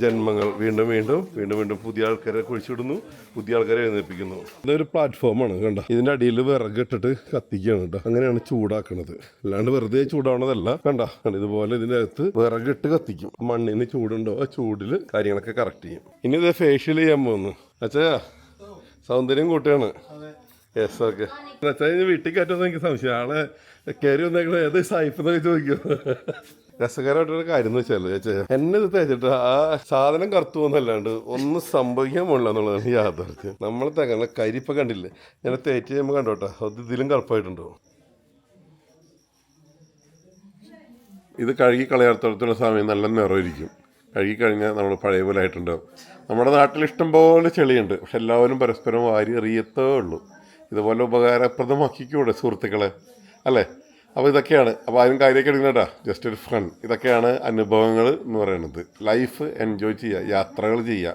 ജന്മങ്ങൾ വീണ്ടും വീണ്ടും വീണ്ടും വീണ്ടും പുതിയ ആൾക്കാരെ കുഴിച്ചിടുന്നു പുതിയ ആൾക്കാരെ എഴുന്നേൽപ്പിക്കുന്നു. ഇതൊരു പ്ലാറ്റ്ഫോമാണ് കണ്ട? ഇതിന്റെ അടിയിൽ വിറകിട്ടിട്ട് കത്തിക്കുകയാണ് കേട്ടോ. അങ്ങനെയാണ് ചൂടാക്കണത്. അല്ലാണ്ട് വെറുതെ ചൂടാവണതല്ല. കണ്ട? ഇതുപോലെ ഇതിന്റെ അകത്ത് വിറകിട്ട് കത്തിക്കും. മണ്ണിന് ചൂടുണ്ടോ? ആ ചൂടിൽ കാര്യങ്ങളൊക്കെ കറക്റ്റ് ചെയ്യും. ഇനി ഇത് ഫേഷ്യൽ ചെയ്യാൻ പോകുന്നു. അച്ഛാ സൗന്ദര്യം കൂട്ടുകയാണ്. യെസ് ഓക്കെ അച്ഛാ ഇനി വീട്ടിൽ കയറ്റുമെന്ന് എനിക്ക് സംശയം. ആളെ കയറി വന്നേക്കണേ ഏത് സൈഫ് എന്നൊക്കെ ചോദിക്കും രസകരമായിട്ടൊരു കാര്യം എന്ന് വെച്ചാൽ എന്നെ ഇത് തേച്ചിട്ട് ആ സാധനം കറുത്തു പോകുന്നല്ലാണ്ട് ഒന്നും സംഭവിക്കാൻ പോണില്ല എന്നുള്ളതാണ് യാഥാർത്ഥ്യം. നമ്മൾ തേക്കാൻ കരിപ്പ കണ്ടില്ലേ? ഞാൻ തേച്ച് ചെയ്യുമ്പോൾ കണ്ടോട്ടെ അത് ഇതിലും കറുപ്പായിട്ടുണ്ടോ? ഇത് കഴുകി കളയാത്തോളത്തുള്ള സമയം നല്ല നിറമായിരിക്കും. കഴുകി കഴിഞ്ഞാൽ നമ്മൾ പഴയ പോലെ ആയിട്ടുണ്ടാവും. നമ്മുടെ നാട്ടിൽ ഇഷ്ടം പോലെ ചെളിയുണ്ട്. പക്ഷെ എല്ലാവരും പരസ്പരം വാരി എറിയത്തേ ഉള്ളൂ. ഇതുപോലെ ഉപകാരപ്രദമാക്കിക്കൂടെ സുഹൃത്തുക്കളെ? അല്ലേ? അപ്പോൾ ഇതൊക്കെയാണ്. അപ്പോൾ അതിനും കാര്യമൊക്കെ എടുക്കണേട്ടാ ജസ്റ്റ് ഒരു ഫൺ ഇതൊക്കെയാണ് അനുഭവങ്ങൾ എന്ന് പറയുന്നത്. ലൈഫ് എൻജോയ് ചെയ്യുക യാത്രകൾ ചെയ്യുക.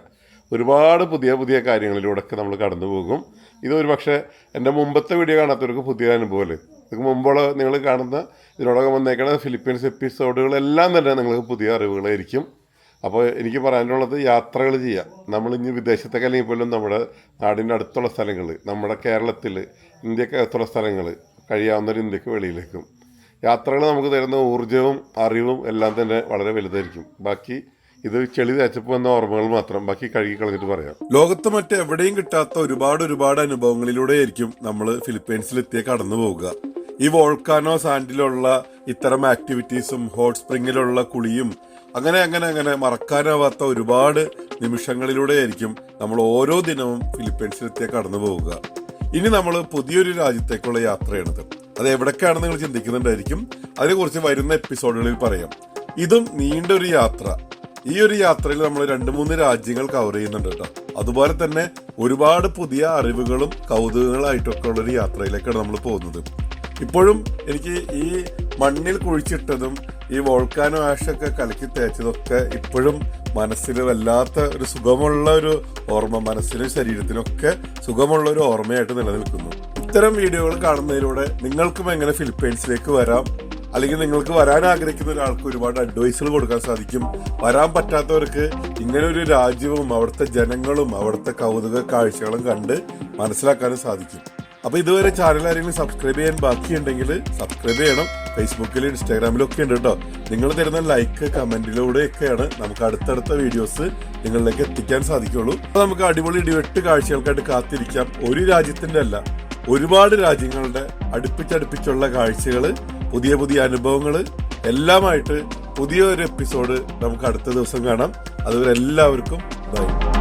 ഒരുപാട് പുതിയ പുതിയ കാര്യങ്ങളിലൂടെയൊക്കെ നമ്മൾ കടന്നു പോകും. ഇത് പക്ഷേ എന്റെ മുമ്പത്തെ വീഡിയോ കാണാത്തവർക്ക് പുതിയ അനുഭവമല്ലേ ഇതിന് മുമ്പുള്ള നിങ്ങൾ കാണുന്ന ഇതിനോടകം വന്നേക്കണ ഫിലിപ്പീൻസ് എപ്പിസോഡുകളെല്ലാം തന്നെ നിങ്ങൾക്ക് പുതിയ അറിവുകളായിരിക്കും. അപ്പോൾ എനിക്ക് പറയാനുള്ളത് യാത്രകൾ ചെയ്യുക. നമ്മളിഞ്ഞ് വിദേശത്തൊക്കെ അല്ലെങ്കിൽ പോലും നമ്മുടെ നാടിന്റെ അടുത്തുള്ള സ്ഥലങ്ങൾ നമ്മുടെ കേരളത്തിൽ ഇന്ത്യക്കകത്തുള്ള സ്ഥലങ്ങൾ കഴിയാവുന്നൊരു ഇന്ത്യയ്ക്ക് വെളിയിലേക്കും. യാത്രകൾ നമുക്ക് തരുന്ന ഊർജവും അറിവും എല്ലാം തന്നെ വളരെ വലുതായിരിക്കും. ബാക്കി ഇത് ചെളി തേച്ചപ്പോൾ എന്ന ഓർമ്മകൾ മാത്രം. ബാക്കി കഴുകി കളഞ്ഞിട്ട് പറയാം. ലോകത്ത് മറ്റെവിടെയും കിട്ടാത്ത ഒരുപാട് ഒരുപാട് അനുഭവങ്ങളിലൂടെ ആയിരിക്കും നമ്മൾ ഫിലിപ്പീൻസിലെത്തിയ കടന്നു പോവുക. ഈ വോൾക്കാനോ സാൻഡിലുള്ള ഇത്തരം ആക്ടിവിറ്റീസും ഹോട്ട് സ്പ്രിങ്ങിലുള്ള കുളിയും അങ്ങനെ അങ്ങനെ അങ്ങനെ മറക്കാനാവാത്ത ഒരുപാട് നിമിഷങ്ങളിലൂടെ ആയിരിക്കും നമ്മൾ ഓരോ ദിനവും ഫിലിപ്പീൻസിലെത്തിയ കടന്നു പോവുക. ഇനി നമ്മൾ പുതിയൊരു രാജ്യത്തേക്കുള്ള യാത്രയാണിത് അത് എവിടേക്കാണ് നിങ്ങൾ ചിന്തിക്കുന്നുണ്ടായിരിക്കും? അതിനെക്കുറിച്ച് വരുന്ന എപ്പിസോഡുകളിൽ പറയാം. ഇതും നീണ്ടൊരു യാത്ര. ഈ ഒരു യാത്രയിൽ നമ്മൾ രണ്ട് മൂന്ന് രാജ്യങ്ങൾ കവർ ചെയ്യുന്നുണ്ട് കേട്ടോ. അതുപോലെ തന്നെ ഒരുപാട് പുതിയ അറിവുകളും കൗതുകങ്ങളായിട്ടൊക്കെ ഉള്ളൊരു യാത്രയിലേക്കാണ് നമ്മൾ പോകുന്നത്. ഇപ്പോഴും എനിക്ക് ഈ മണ്ണിൽ കുഴിച്ചിട്ടതും ഈ വോൾക്കാനോ ആഷൊക്കെ കലക്കി തേച്ചതൊക്കെ ഇപ്പോഴും മനസ്സിൽ വല്ലാത്ത ഒരു സുഖമുള്ള ഒരു ഓർമ്മ മനസ്സിലും ശരീരത്തിനൊക്കെ സുഖമുള്ള ഒരു ഓർമ്മയായിട്ട് നിലനിൽക്കുന്നു. ഇത്തരം വീഡിയോകൾ കാണുന്നതിലൂടെ നിങ്ങൾക്കും എങ്ങനെ ഫിലിപ്പൈൻസിലേക്ക് വരാം? അല്ലെങ്കിൽ നിങ്ങൾക്ക് വരാൻ ആഗ്രഹിക്കുന്ന ഒരാൾക്ക് ഒരുപാട് അഡ്വൈസുകൾ കൊടുക്കാൻ സാധിക്കും. വരാൻ പറ്റാത്തവർക്ക് ഇങ്ങനെ ഒരു രാജ്യവും അവിടുത്തെ ജനങ്ങളും അവിടുത്തെ കൗതുക കാഴ്ചകളും കണ്ട് മനസ്സിലാക്കാനും സാധിക്കും. അപ്പൊ ഇതുവരെ ചാനൽ ആരെങ്കിലും സബ്സ്ക്രൈബ് ചെയ്യാൻ ബാക്കിയുണ്ടെങ്കിൽ സബ്സ്ക്രൈബ് ചെയ്യണം. ഫേസ്ബുക്കിലും ഇൻസ്റ്റാഗ്രാമിലും ഒക്കെ ഉണ്ട് കേട്ടോ. നിങ്ങൾ തരുന്ന ലൈക്ക് കമന്റിലൂടെയൊക്കെയാണ് നമുക്ക് അടുത്തടുത്ത വീഡിയോസ് നിങ്ങളിലേക്ക് എത്തിക്കാൻ സാധിക്കുള്ളൂ അപ്പൊ നമുക്ക് അടിപൊളി ഇടിവെട്ട് കാഴ്ചകൾക്കായിട്ട് കാത്തിരിക്കാം. ഒരു രാജ്യത്തിന്റെ അല്ല ഒരുപാട് രാജ്യങ്ങളുടെ അടുപ്പിച്ചടുപ്പിച്ചുള്ള കാഴ്ചകൾ പുതിയ പുതിയ അനുഭവങ്ങൾ എല്ലാമായിട്ട് പുതിയൊരു എപ്പിസോഡ് നമുക്ക് അടുത്ത ദിവസം കാണാം. അതുവരെ എല്ലാവർക്കും ബൈ